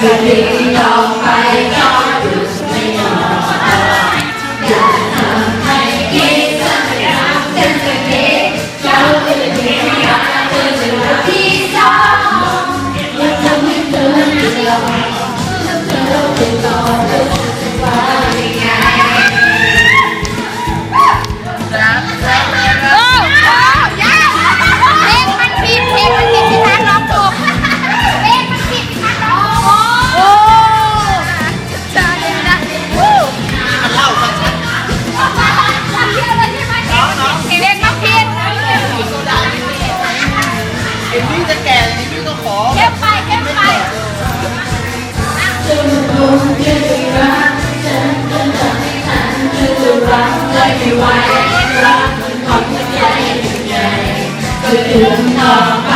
Good evening, all. ไว้รักมันของหัวใจใหญ่ก็ถึงต่อไ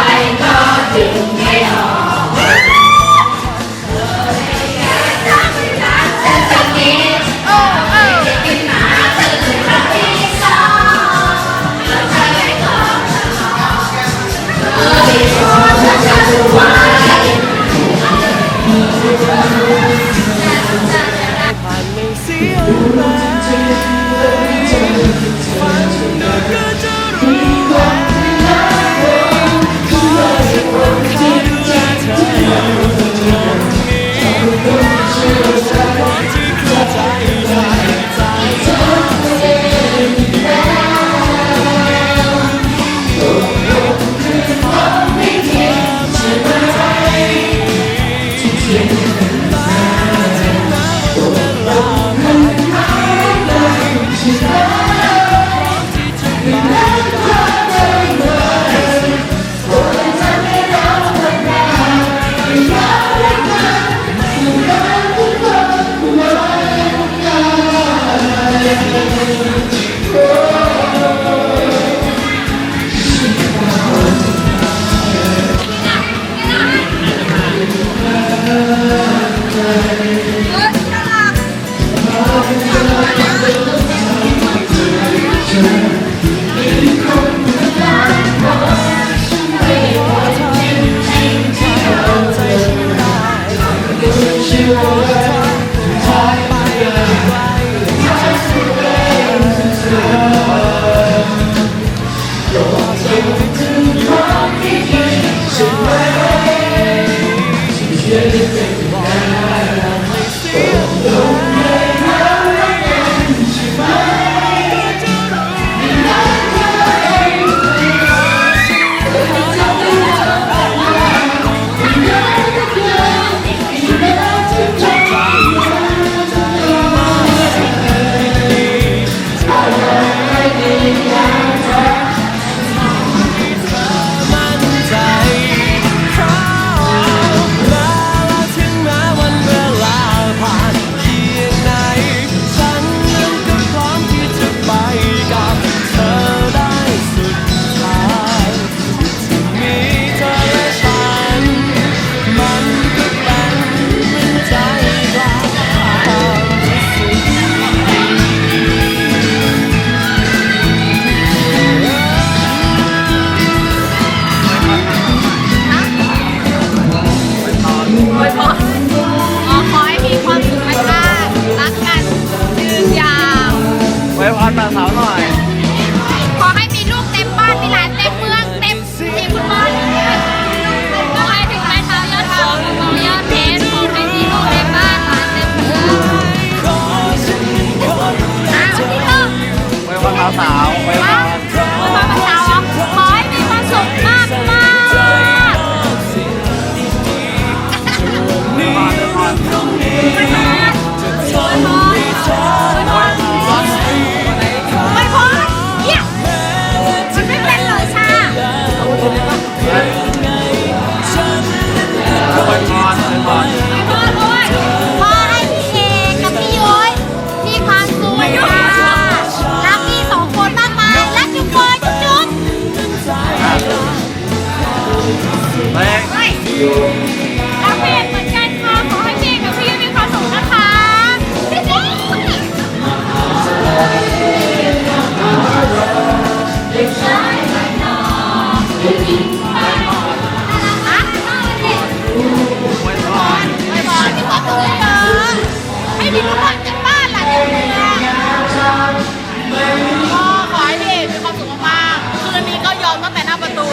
好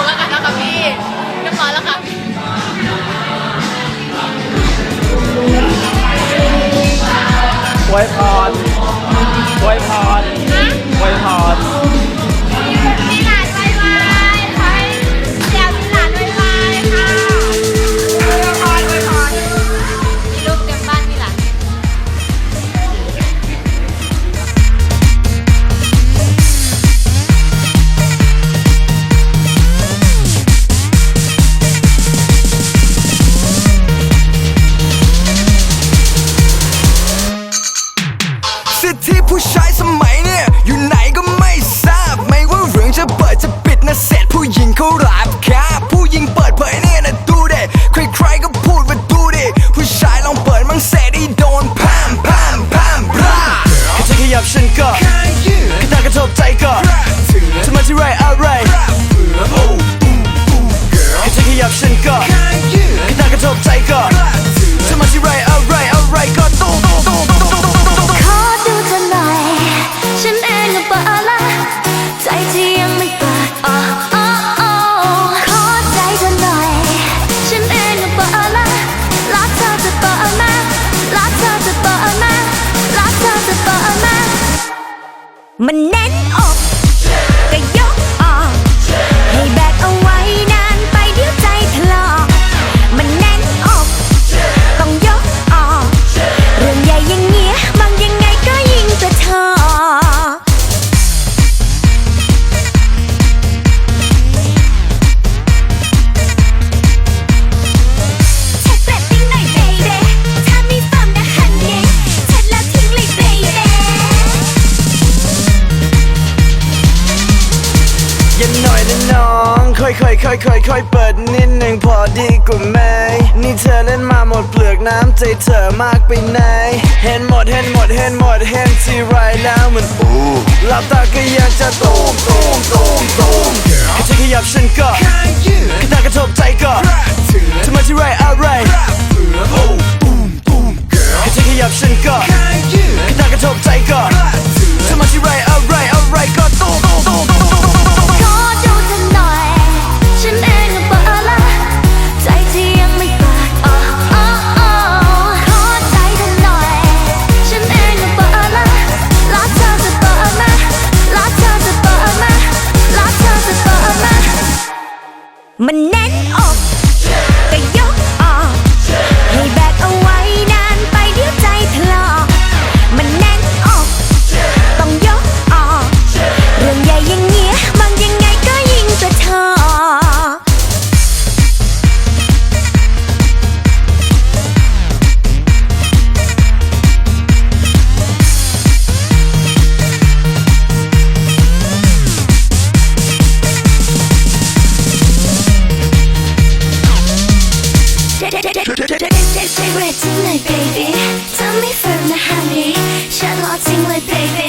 แล้วกันนะคะพี่เรียบร้อแล้วค่ะพี่อวยพรอวยพร ที่ผู้ชายสมัยเนี่ย อยู่ไหนก็ไม่ทราบ ไม่ว่าเรื่องจะเปิดจะปิดนะเสร็จผู้หญิงเขารับครัผู้หญิงเปิดเผยเนี่ยนะดูเด็ใครใครก็พูดว่าดูดิผู้ชายลองเปิดมันเสร็จได้โดนพามพามพามพราแครจะขยับฉันก็ใครตากระทบใจก็ทำไมที่ไรอะไรแค่เธอขยับฉันก็ใครตากระทบใจก็ น้อง ค่อยค่อยค่อยค่อยค่อยเปิดนิดหนึ่งพอดีกว่าไหม นี่เธอเล่นมาหมดเปลือกน้ำใจเธอมากไปไหน เห็นหมดเห็นหมดเห็นหมดเห็นทีไรแล้วมันอู้หลับตาก็ยังจะตูมตูมตูมตูมแค่เธอขยับฉันก็แค่ตากระทบใจก็ทำไมที่ไรอะไรแค่เธอขยับฉันก็ Say, say, tonight, baby. Tell me from the honey. baby.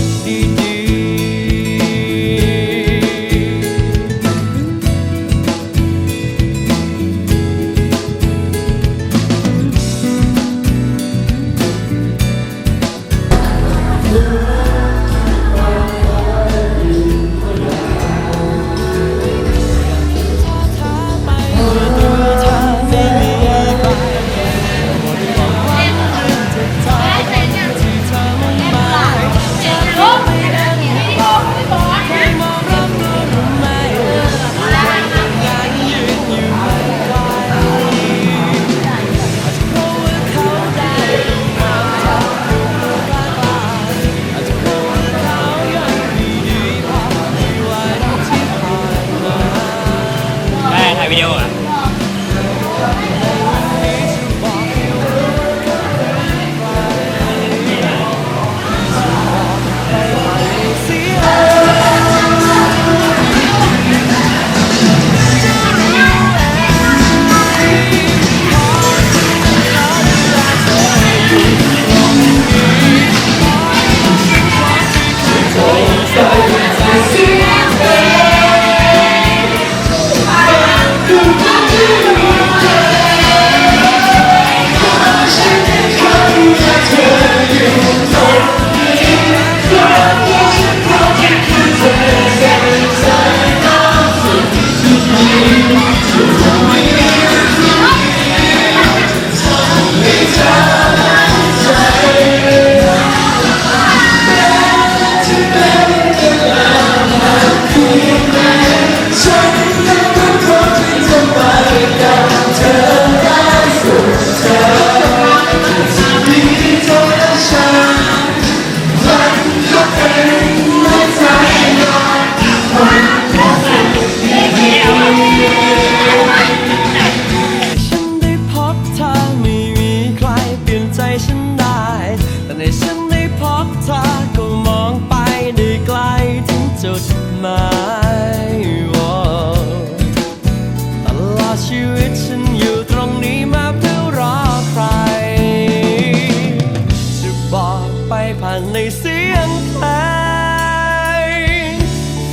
ผ่านในเสียงเพลง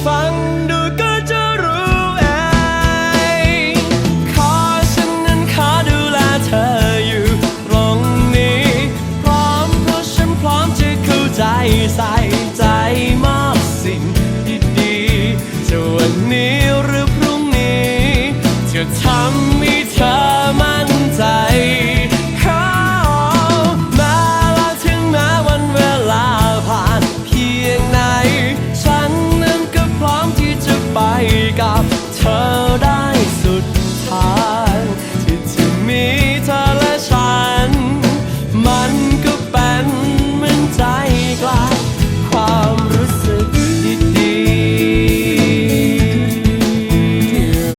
ฟังดู